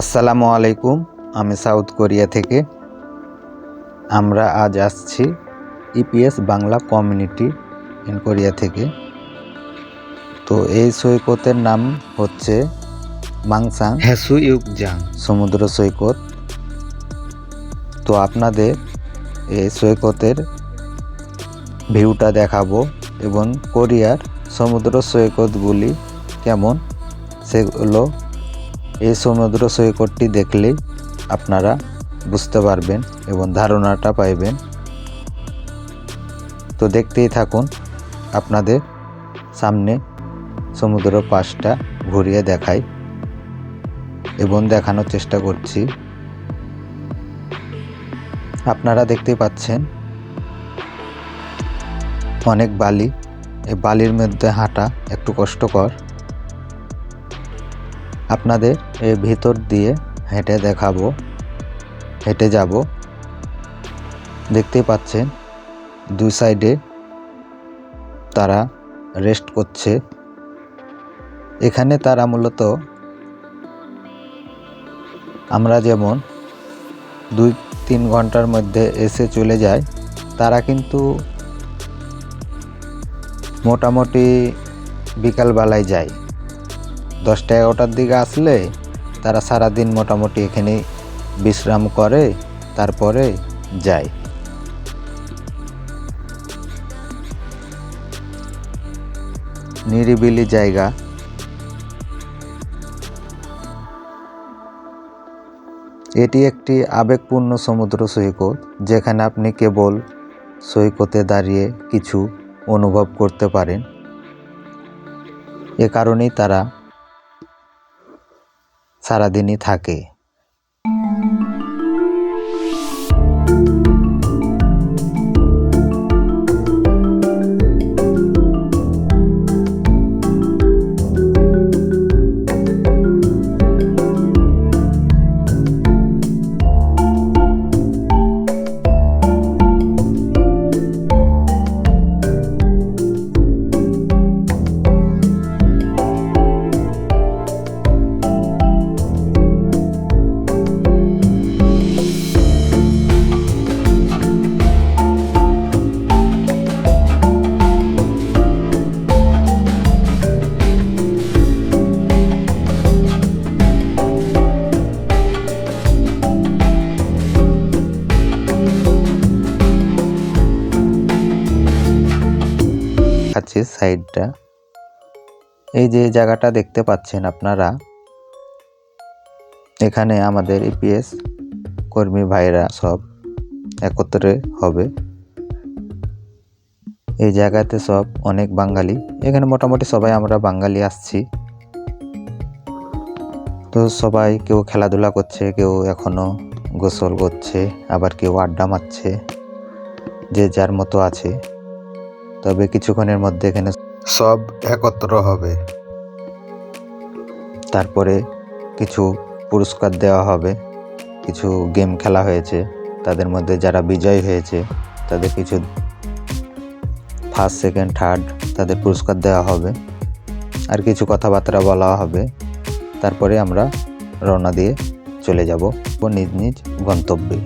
আসসালামু আলাইকুম আমি সাউথ কোরিয়া থেকে। আমরা আজ আসছি EPS Bangla community in Korea থেকে। তো এই সৈকতের নাম হচ্ছে মাংসাং হ্যাসু ইউকজাং। সমুদ্র সৈকত। তো আপনাদের এই সৈকতের ভিউটা দেখাবো এবং কোরিয়ার সমুদ্র সৈকতগুলি কেমন সেগুলো এই সমুদ্র সৈকতটি দেখলেই আপনারা বুঝতে পারবেন এবং ধারণাটা পাইবেন। তো দেখতেই থাকুন, আপনাদের সামনে সমুদ্র পাশটা ঘুরিয়ে দেখাই এবং দেখানোর চেষ্টা করছি। আপনারা দেখতেই পাচ্ছেন, অনেক বালি। এই বালির মধ্যে হাঁটা একটু কষ্টকর। আপনাদের এর ভিতর দিয়ে হেঁটে দেখাবো, হেঁটে যাব। দেখতেই পাচ্ছেন, দুই সাইডে তারা রেস্ট করছে। এখানে তারা মূলত আমরা যেমন দুই তিন ঘণ্টার মধ্যে এসে চলে যায় তারা কিন্তু মোটামুটি বিকালবেলায় যায়। দশটা এগারোটার দিকে আসলে তারা সারাদিন মোটামুটি এখানে বিশ্রাম করে, তারপরে যায়। নিরিবিলি জায়গা। এটি একটি আবেগপূর্ণ সমুদ্র সৈকত, যেখানে আপনি কেবল সৈকতে দাঁড়িয়ে কিছু অনুভব করতে পারেন। এ কারণেই তারা সারাদিনই থাকে। আছে সাইডটা। এই যে জায়গাটা দেখতে পাচ্ছেন আপনারা, এখানে আমাদের ইপিএস কর্মী ভাইরা সব একত্রে হবে। এই জায়গাতে সব অনেক বাঙালি, এখানে মোটামুটি সবাই আমরা বাঙালি আসছি। তো সবাই কেউ খেলাধুলা করছে, কেউ এখনও গোসল করছে, আবার কেউ আড্ডা মারছে, যে যার মতো আছে। তবে কিছুক্ষণের মধ্যে এখানে সব একত্র হবে। তারপরে কিছু পুরস্কার দেওয়া হবে কিছু গেম খেলা হয়েছে তাদের মধ্যে যারা বিজয়ী হয়েছে তাদের কিছু ফার্স্ট সেকেন্ড থার্ড তাদের পুরস্কার দেওয়া হবে আর কিছু কথাবার্তা বলা হবে। তারপরে আমরা রওনা দিয়ে চলে যাব নিজ নিজ গন্তব্যে।